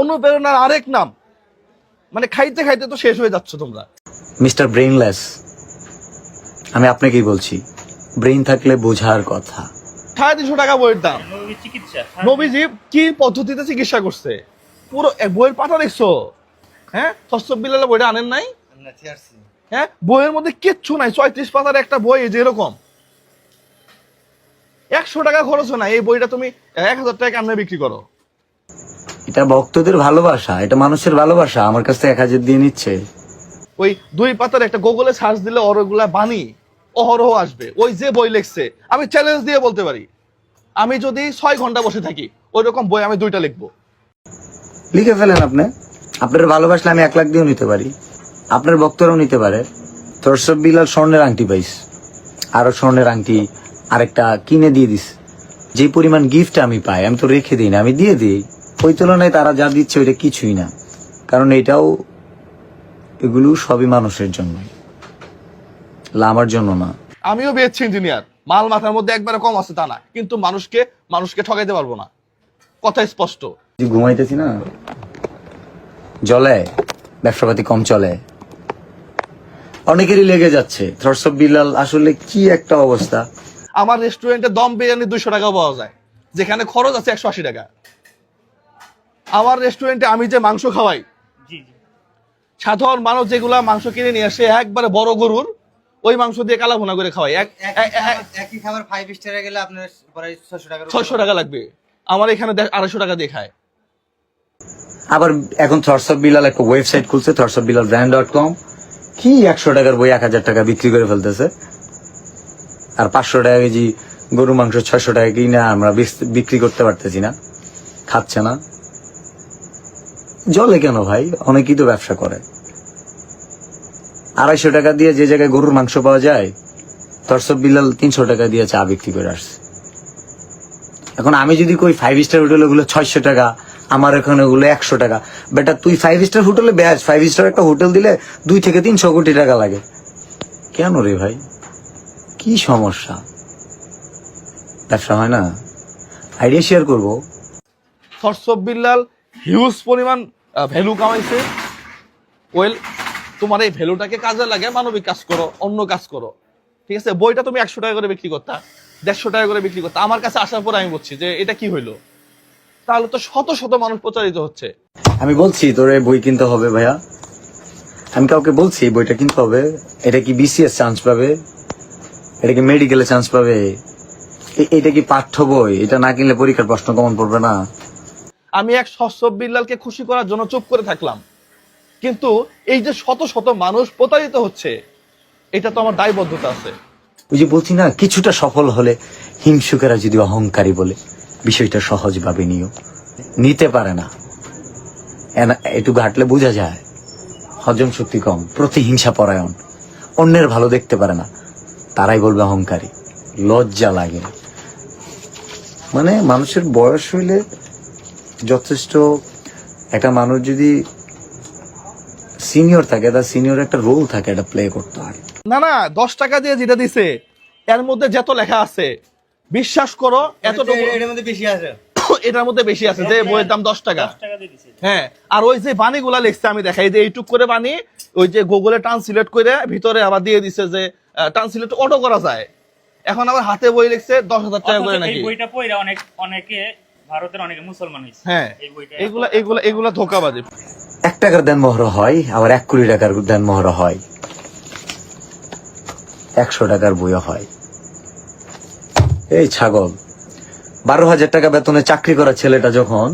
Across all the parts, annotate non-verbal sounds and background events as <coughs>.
অনুপ্রেরণার আরেক নাম। মানে খাইতে খাইতে তো শেষ হয়ে যাচ্ছ তোমরা। মিস্টার ব্রেইনলেস আমি আপনাকেই বলছি ব্রেইন থাকলে বোঝার কথা। সাড়ে তিনশো টাকা বইয়ের দাম। নবীজি কি পদ্ধতিতে চিকিৎসা করছে? পুরো বইয়ের পাতা দেখছ? হ্যাঁ? ষষ্ঠ বিলালে বইটা আনেন নাই? হ্যাঁ? বইয়ের মধ্যে কিচ্ছু নাই ছয়ত্রিশ পাতার একটা বই এই যে এরকম। একশো টাকা খরচ হয় না এই বইটা তুমি এক হাজার টাকা কেমনে বিক্রি করো? এটা ভক্তদের ভালোবাসা এটা মানুষের ভালোবাসা আমার কাছ থেকে এক হাজার দিয়ে নিচ্ছে। ওই দুই পাতার একটা গুগলে সার্চ দিলে ওরগুলা বাণী অহরহ আসবে। ওই যে বই লিখছে আমি চ্যালেঞ্জ দিয়ে বলতে পারি। আমি যদি ছয় ঘণ্টা বসে থাকি ওই রকম বই আমি দুইটা লিখব। লিখে ফেলেন আপনি। আপনার ভালোবাসলে আমি এক লাখ দিয়েও নিতে পারি। আপনার বক্তরাও নিতে পারে। তোর সব বিলাল স্বর্ণের আংটি পাইস। আরও স্বর্ণের আংটি আরেকটা কিনে দিয়ে দিস। যে পরিমাণ গিফট আমি পাই আমি তো রেখে দিই না আমি দিয়ে দিই। ওই তুলনায় তারা যা দিচ্ছে ওইটা কিছুই না। কারণ এটাও এগুলো সবই মানুষের জন্য। আমার জন্য না। আমিও বিয়েছি ইঞ্জিনিয়ার। মাল মাথার মধ্যে একবারে কম আছে তা না। কিন্তু মানুষকে মানুষকে ঠকাইতে পারব না। কথা স্পষ্ট। যে ঘুমাইতেছি না জলে ব্যবসাপাতি কম চলে। অনেকেরই লেগে যাচ্ছে। থরসব বিলাল আসলে কি একটা অবস্থা? আমার রেস্টুরেন্টে দম বিরিয়ানি দুইশো টাকা পাওয়া যায়। যেখানে খরচ আছে একশো আশি টাকা। আমার রেস্টুরেন্টে আমি যে মাংস খাওয়াই জি জি। সাধারণ মানুষ যেগুলা মাংস কিনে নিয়ে আসে একবারে বড় গরুর ওই মাংস দিয়ে কালা ভুনা করে খাওয়াই। এক একই খাবার- ফাইভ স্টারে গেলে আপনার প্রায় ছশো ছয়শো টাকা লাগবে। আমার এখানে আড়াইশো টাকা দিয়ে খায়। আবার এখন থরসব বিলাল একটা ওয়েবসাইট খুলছে থরসব বিলাল ব্র্যান্ড ডট কম কি একশো টাকার বই এক হাজার টাকা বিক্রি করে ফেলতেছে? আর পাঁচশো টাকা কেজি গরু মাংস ছয়শো টাকা কিনা আমরা বিক্রি করতে পারতেছি না। খাচ্ছে না। জলে কেন ভাই? অনেকেই তো ব্যবসা করে। আড়াইশো টাকা দিয়ে যে জায়গায় গরুর মাংস পাওয়া যায় থরসব বিলাল তিনশো টাকা দিয়ে চা বিক্রি করে আসছে। এখন আমি যদি কই ফাইভ স্টার হোটেল ওগুলো ছয়শো টাকা, আমার এখানে ওগুলো একশো টাকা। বেটা, তুই ফাইভ স্টার হোটেলে ব্যাস ফাইভ স্টার একটা হোটেল দিলে দুই থেকে তিনশো কোটি টাকা লাগে। কেন রে ভাই? কি সমস্যা? ব্যবসা হয় না? আইডিয়া শেয়ার করব। সরসব বিল্লাল হিউজ পরিমাণ ভ্যালু কামাইছে। ওয়েল তোমার এই ভ্যালুটাকে কাজে লাগে, মানবিক কাজ করো, অন্য কাজ করো। ঠিক আছে? বইটা তুমি একশো টাকা করে বিক্রি করতা, দেড়শো টাকা করে বিক্রি করতা। আমার কাছে আসার পর আমি বলছি যে এটা কি হইল। তাহলে তো শত শত মানুষ প্রচারিত হচ্ছে। আমি বলছি, তোর এই বই কিনতে হবে ভাইয়া। আমি কাউকে বলছি বইটা কিনতে হবে। এটা কি বিসিএস চান্স পাবে? এটা কি মেডিকেলে চান্স পাবে? এটা কি পাঠ্য বই? এটা না কিনলে পরীক্ষার প্রশ্ন কমন পড়বে না। আমি এক সস্যব বিল্লালকে খুশি করার জন্য চুপ করে থাকলাম। কিন্তু এই যে শত শত মানুষ প্রতারিত হচ্ছে, এটা তো আমার দায়বদ্ধতা আছে। ওই যে বলছি না, কিছুটা সফল হলে হিংসুকেরা যদি অহংকারী বলে, বিষয়টা সহজভাবে নিও। নিতে পারে না। একটু ঘাটলে বোঝা যায়। হজম শক্তি কম, প্রতিহিংসা পরায়ণ। অন্যের ভালো দেখতে পারে না। তারাই বলবে অহংকারী। লজ্জা লাগে মানে মানুষের বয়স হইলে যথেষ্ট একটা মানুষ যদি সিনিয়র থাকে তার সিনিয়র একটা রোল থাকে এটা প্লে করতে হয়। না না দশ টাকা দিয়ে যেটা দিছে এর মধ্যে যত লেখা আছে বিশ্বাস করো এতটুকু মধ্যে বেশি আছে। <coughs> এটার মধ্যে বেশি আছে যে বইয়ের দাম দশ টাকা। দশ টাকা দিয়ে দিছে। হ্যাঁ আর ওই যে বাণীগুলা লিখছে আমি দেখাই যে এইটুক করে বাণী ওই যে গুগলে ট্রান্সলেট করে ভিতরে আবার দিয়ে দিছে যে ট্রান্সলেট অটো করা যায়। এখন আবার হাতে বই লিখছে দশ হাজার টাকা করে নাকি? বইটা পড়ে অনেক অনেকে ভারতের অনেকে মুসলমান হয়েছে। হ্যাঁ এই এগুলা এগুলা এগুলা ধোকাবাজি। এক টাকার দেন মহর হয় আবার এক কোটি টাকার দেন মহর হয়। একশো টাকার বইও হয়। এই ছাগল বারো হাজার টাকা বেতনে চাকরি করা ছেলেটা যখন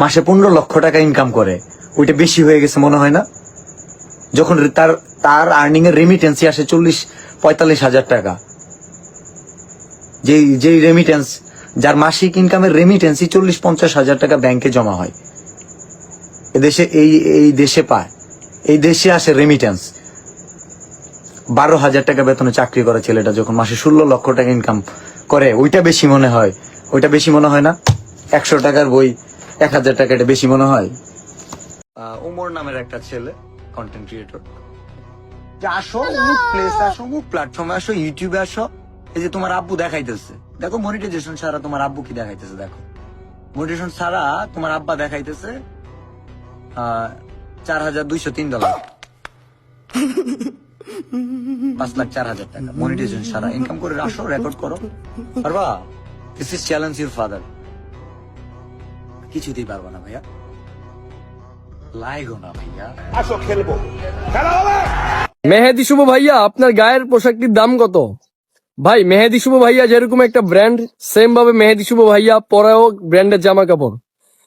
মাসে পনেরো লক্ষ টাকা ইনকাম করে ওইটা বেশি হয়ে গেছে মনে হয় না? যখন তার তার আর্নিং এর রেমিটেন্সি আসে চল্লিশ পঁয়তাল্লিশ হাজার টাকা। যেই যেই রেমিটেন্স যার মাসিক ইনকামের রেমিটেন্সি চল্লিশ পঞ্চাশ হাজার টাকা ব্যাংকে জমা হয়। এদেশে এই এই দেশে পায়। এই দেশে আসে রেমিটেন্স বারো হাজার টাকা বেতনে চাকরি করা ছেলেটা যখন মাসে ষোলো লক্ষ টাকা ইনকাম করে, ওইটা বেশি মনে হয়। ওইটা বেশি মনে হয় না? একশো টাকার বই, এক হাজার টাকা এটা বেশি মনে হয়? উমর নামের একটা ছেলে কন্টেন্ট ক্রিয়েটর আসো প্লেস আসো প্ল্যাটফর্মে আসো ইউটিউবে আসো এই যে তোমার আব্বু দেখাইতেছে। দেখো মনিটাইজেশন ছাড়া তোমার আব্বু কি দেখাইতেছে দেখো। মোটিভেশন ছাড়া তোমার আব্বা দেখাইতেছে চার হাজার দুইশো তিন ডলার পাঁচ লাখ চার হাজার টাকা। মনিটাইজেশন সারা ইনকাম করে আসো রেকর্ড করো। পারবা? This is challenge your father কিছুতেই পারবা না ভাইয়া। লাইগো না ভাইয়া। মেহেদি শুভ ভাইয়া আপনার গায়ের পোশাকটির দাম কত? ভাই, মেহেদি শুভ ভাইয়া যেরকম একটা ব্র্যান্ড সেম ভাবে মেহেদি শুভ ভাইয়া পরাও ব্র্যান্ডের জামা কাপড়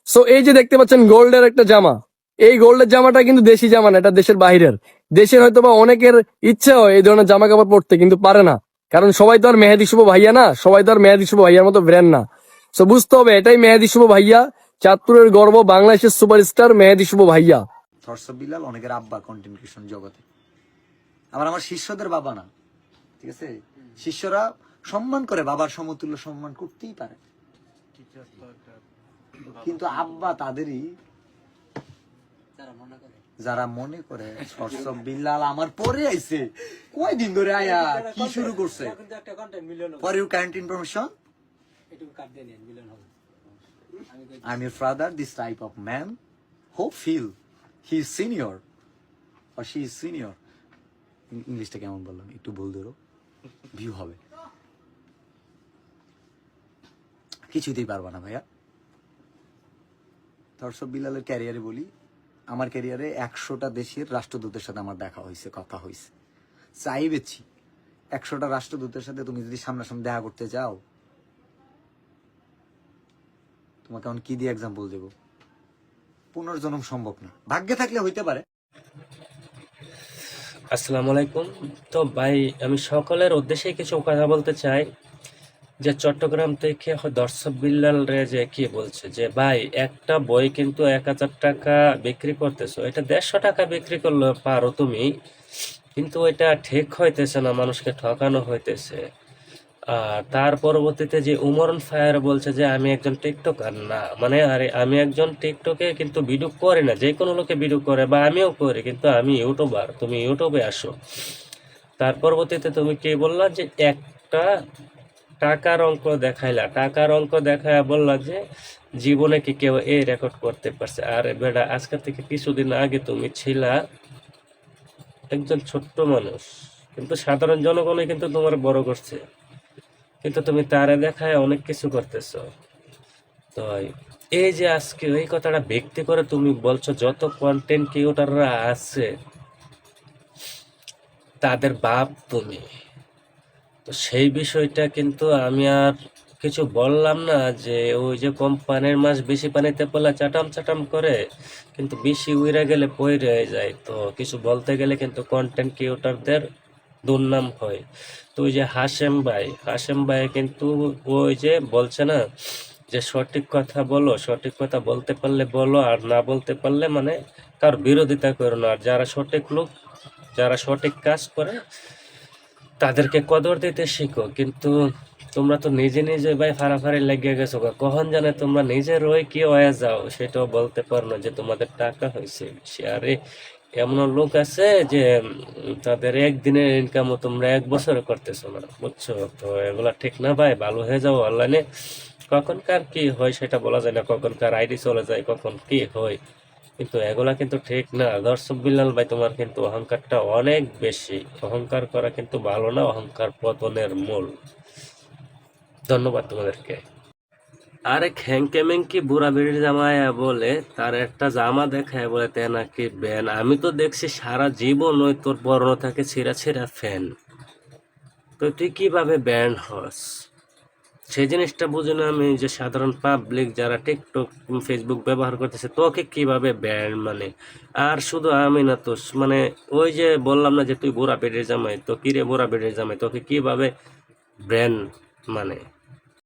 সো এই যে দেখতে পাচ্ছেন গোল্ডের একটা জামা। এই গোল্ডের জামাটা কিন্তু দেশি জামা না, এটা দেশের বাইরের দেশের হয়তো বা অনেকের ইচ্ছা হয় এই ধরনের জামা কাপড় পরতে, কিন্তু পারে না। কারণ সবাই তো আর মেহেদি শুভ ভাইয়া না, সবাই তো আর মেহেদি শুভ ভাইয়ার মতো ব্র্যান্ড না। সো বুঝতে হবে, এটাই মেহেদি শুভ ভাইয়া। চাঁদপুরের গর্ব, বাংলাদেশের সুপারস্টার মেহেদি শুভ ভাইয়া। বিলাল অনেকের আব্বা জগতে। আমার শিষ্যদের বাবা না। ঠিক আছে? শিষ্যরা সম্মান করে বাবার সমতুল্য সম্মান করতেই পারে। কিন্তু আব্বা তাদেরই যারা মনে করে। সরস বিল্লাল আমার পরে আইছে। কয়দিন ধরে আয়া কি শুরু করছে? For your current information I'm your father, this type of man. Who feel he is senior or she is senior. ইংলিশটা কেমন বললাম? একটু ভুল ধরো। ভিউ হবে। কিছুতেই পারবা না ভাইয়া। দর্শক বিলালের ক্যারিয়ারে বলি, আমার ক্যারিয়ারে একশোটা দেশের রাষ্ট্রদূতের সাথে আমার দেখা হয়েছে, কথা হয়েছে। চাইবেছি একশোটা রাষ্ট্রদূতের সাথে তুমি যদি সামনাসামনি দেখা করতে যাও, তোমাকে এখন কি দিয়ে এক্সাম্পল দেবো? পুনর্জন্ম সম্ভব না। ভাগ্যে থাকলে হইতে পারে। আসসালামু আলাইকুম। তো ভাই, আমি সকলের উদ্দেশ্যে কিছু কথা বলতে চাই। যে চট্টগ্রাম থেকে দর্শক বিল্লাল রে যে কি বলছে, যে ভাই, একটা বই কিন্তু এক হাজার টাকা বিক্রি করতেছো। এটা দেড়শো টাকা বিক্রি করলে পারো তুমি, কিন্তু এটা ঠিক হইতেছে না, মানুষকে ঠকানো হইতেছে। তার পরবর্তীতে যে উমরন ফায়ার বলছে যে, আমি একজন টিকটকার না মানে আরে, আমি একজন টিকটকে কিন্তু ভিডিও করি না। যে কোনো লোকে ভিডিও করে বা আমিও করি, কিন্তু আমি ইউটিউবার, তুমি ইউটিউবে আসো। তার পরবর্তীতে তুমি কে বললা যে, একটা টাকার অঙ্ক দেখাইলা। টাকার অঙ্ক দেখায় বললা যে, জীবনে কি কেউ এই রেকর্ড করতে পারছে? আর, বেটা আজকে থেকে কিছুদিন আগে তুমি ছিলা একজন ছোট্ট মানুষ, কিন্তু সাধারণ জনগণই কিন্তু তোমার বড় করছে। কিন্তু তুমি তারে দেখায় অনেক কিছু করতেছো। তো এই যে আজকে এই কথাটা ব্যক্তি করে তুমি বলছো, যত কন্টেন্ট ক্রিয়েটররা আছে, তাদের বাপ তুমি। তো সেই বিষয়টা কিন্তু আমি আর কিছু বললাম না যে ওই যে কোম্পানির মাছ বেশি পানিতে পড়লে চাটাম চাটাম করে কিন্তু বেশি উইরা গেলে পইরে যায়। তো কিছু বলতে গেলে কিন্তু কন্টেন্ট ক্রিয়েটরদের দুর্নাম হয়। তো ওই যে হাসেম ভাই হাসেম ভাই কিন্তু ওই যে বলছে না যে সঠিক কথা বলো, সঠিক কথা বলতে পারলে বলো আর না বলতে পারলে মানে কার বিরোধিতা করো না। আর যারা সঠিক লোক, যারা সঠিক কাজ করে, তাদেরকে কদর দিতে শিখো। কিন্তু তোমরা তো নিজে নিজে ভাই ফাড়াফাড়ি লেগে গেছো। কখন জানে তোমরা নিজের রয়ে কি হয়ে যাও, সেটাও বলতে পারো না যে তোমাদের টাকা হয়েছে। শেয়ারে এমন লোক আছে যে তাদের একদিনের ইনকামও তোমরা এক বছরে করতেছো না, বুঝছ? তো এগুলা ঠিক না ভাই, ভালো হয়ে যাও অনলাইনে কখন কার কি হয় সেটা বলা যায় না, কখন কার আইডি চলে যায়, কখন কি হয়। কিন্তু এগুলা কিন্তু ঠিক না। দর্শক বিল্লাল ভাই, তোমার কিন্তু অহংকারটা অনেক বেশি। অহংকার করা কিন্তু ভালো না, অহংকার পতনের মূল। ধন্যবাদ তোমাদেরকে। আরে খ্যাংকে মেংকি বুড়া বেড়ির জামায় বলে? তার একটা জামা দেখায় বলে, তে নাকি ব্যান আমি তো দেখছি সারা জীবন ওই তোর বর্ণ থাকে ছিঁড়া ছিঁড়া ফ্যান। তো তুই কীভাবে ব্যান হস? সেই জিনিসটা বুঝি না আমি যে সাধারণ পাবলিক যারা টিকটক, ফেসবুক ব্যবহার করতেছে, তোকে কীভাবে ব্যান মানে? আর শুধু আমি না তো মানে ওই যে বললাম না যে তুই বুড়া পেটের জামাই, তো কিরে বুড়া পেটের জামাই, তোকে কীভাবে ব্র্যান্ড মানে?